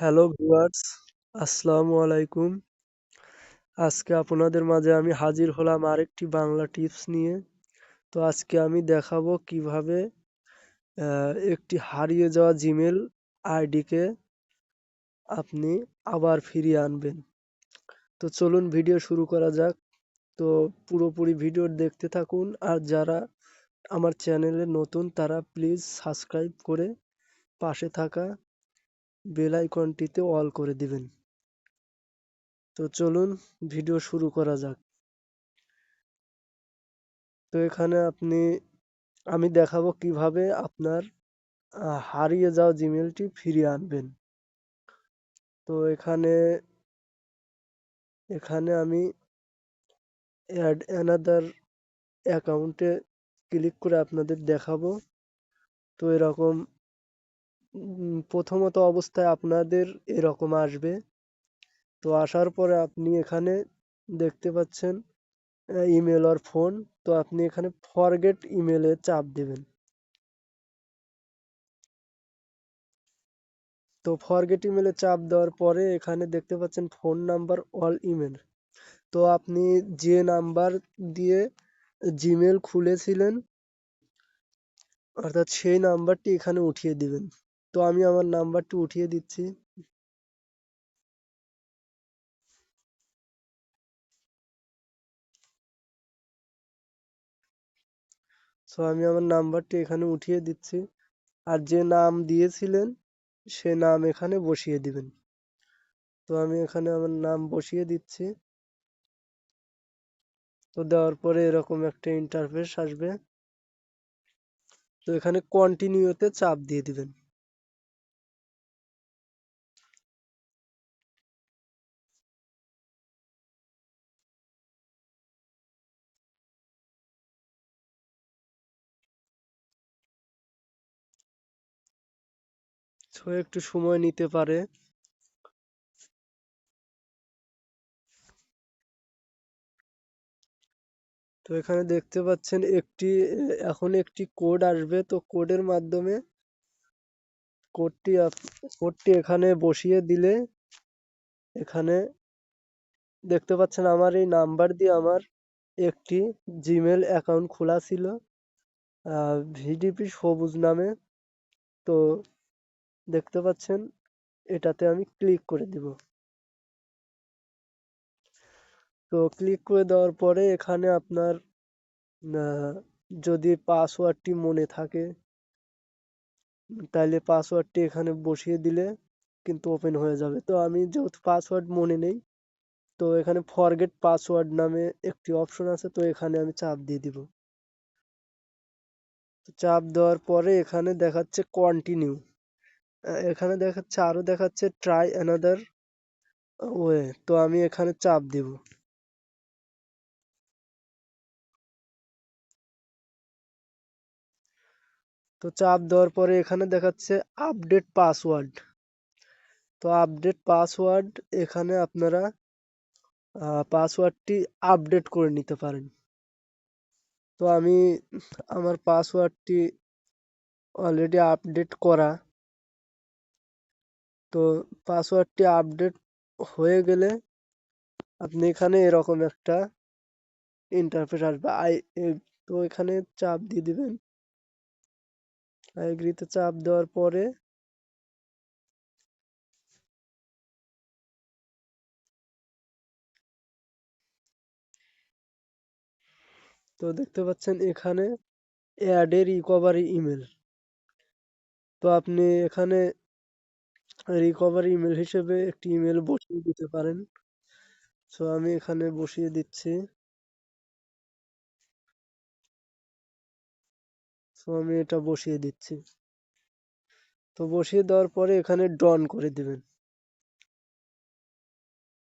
Hello viewers আসসালামু আলাইকুম আজকে আপনাদের মাঝে আমি হাজির হলাম আরেকটি বাংলা টিপস নিয়ে। তো আজকে আমি দেখাবো কীভাবে একটি হারিয়ে যাওয়া জিমেল আইডিকে আপনি আবার ফিরিয়ে আনবেন। তো চলুন ভিডিও শুরু করা যাক। তো পুরোপুরি ভিডিও দেখতে থাকুন। আর যারা আমার চ্যানেলে নতুন, তারা প্লিজ সাবস্ক্রাইব করে পাশে থাকা বেল আইকনটিতে অল করে দিবেন। তো চলুন ভিডিও শুরু করা যাক। তো এখানে আপনি, আমি দেখাবো কীভাবে আপনার হারিয়ে যাওয়া জিমেলটি ফিরিয়ে আনবেন। তো এখানে এখানে আমি অ্যাড অ্যানাদার অ্যাকাউন্টে ক্লিক করে আপনাদের দেখাবো। তো এরকম প্রথমত অবস্থায় আপনাদের এরকম আসবে। তো আসার পরে আপনি এখানে দেখতে পাচ্ছেন ইমেল আর ফোন তো আপনি এখানে ফরগেট ইমেলে চাপ দেবেন। তো ফরগেট ইমেলে চাপ দেওয়ার পরে এখানে দেখতে পাচ্ছেন ফোন নাম্বার অল ইমেল তো আপনি যে নাম্বার দিয়ে জিমেল খুলেছিলেন, অর্থাৎ সেই নাম্বারটি এখানে উঠিয়ে দিবেন। তো আমি আমার নাম্বারটি উঠিয়ে দিচ্ছি। সো আমি আমার নাম্বারটি এখানে উঠিয়ে দিচ্ছি। আর যে নাম দিয়েছিলেন, সে নাম এখানে বসিয়ে দিবেন। তো আমি এখানে আমার নাম বসিয়ে দিচ্ছি। তো দেওয়ার পরে এরকম একটা ইন্টারফেস আসবে। তো এখানে কন্টিনিউতে চাপ দিয়ে দিবেন। তো একটু সময় নিতে পারে। তো এখানে দেখতে পাচ্ছেন একটি, এখন একটি কোড আসবে। তো কোডের মাধ্যমে কোডটি কোডটি এখানে বসিয়ে দিলে এখানে দেখতে পাচ্ছেন আমার এই নাম্বার দিয়ে আমার একটি জিমেল অ্যাকাউন্ট খোলা ছিল ভিডিপি সবুজ নামে। তো দেখতে পাচ্ছেন, এটাতে আমি ক্লিক করে দিব। তো ক্লিক করে দেওয়ার পরে এখানে আপনার যদি পাসওয়ার্ডটি মনে থাকে তাহলে পাসওয়ার্ডটি এখানে বসিয়ে দিলে কিন্তু ওপেন হয়ে যাবে। তো আমি যেহেতু পাসওয়ার্ড মনে নেই, তো এখানে ফরগেট পাসওয়ার্ড নামে একটি অপশন আছে, তো এখানে আমি চাপ দিয়ে দিব। চাপ দেওয়ার পরে এখানে দেখাচ্ছে কন্টিনিউ এখানে দেখাচ্ছে, আরও দেখাচ্ছে ট্রাই অ্যানাদার ওয়ে তো আমি এখানে চাপ দিব। তো চাপ দেওয়ার পরে এখানে দেখাচ্ছে আপডেট পাসওয়ার্ড তো আপডেট পাসওয়ার্ড এখানে আপনারা পাসওয়ার্ডটি আপডেট করে নিতে পারেন। তো আমি আমার পাসওয়ার্ডটি অলরেডি আপডেট করা। তো পাসওয়ার্ডটি আপডেট হয়ে গেলে আপনি এখানে এরকম একটা ইন্টারফেস আসবে। আই তো এখানে চাপ দিয়ে দিবেন। আইগ্রিতে চাপ দেওয়ার পরে তো দেখতে পাচ্ছেন এখানে অ্যাডের রিকভারি ইমেল তো আপনি এখানে রিকভারি ইমেল হিসেবে একটি ইমেল বসিয়ে দিতে পারেন। সো আমি এখানে বসিয়ে দিচ্ছি। সো আমি এটা বসিয়ে দিচ্ছি। তো বসিয়ে দেওয়ার পরে এখানে ডন করে দিবেন।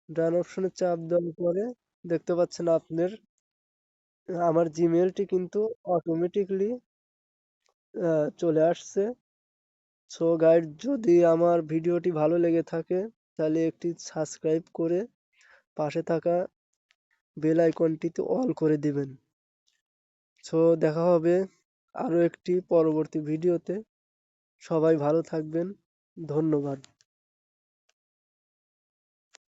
ডান অপশনে চাপ দেওয়ার পরে দেখতে পাচ্ছেন আপনার, আমার জিমেলটি কিন্তু অটোমেটিকলি চলে আসছে। সো গাইড যদি আমার ভিডিওটি ভালো লেগে থাকে, তাহলে একটি সাবস্ক্রাইব করে পাশে থাকা বেল আইকনটিতে অল করে দিবেন। সো দেখা হবে আরও একটি পরবর্তী ভিডিওতে। সবাই ভালো থাকবেন। ধন্যবাদ।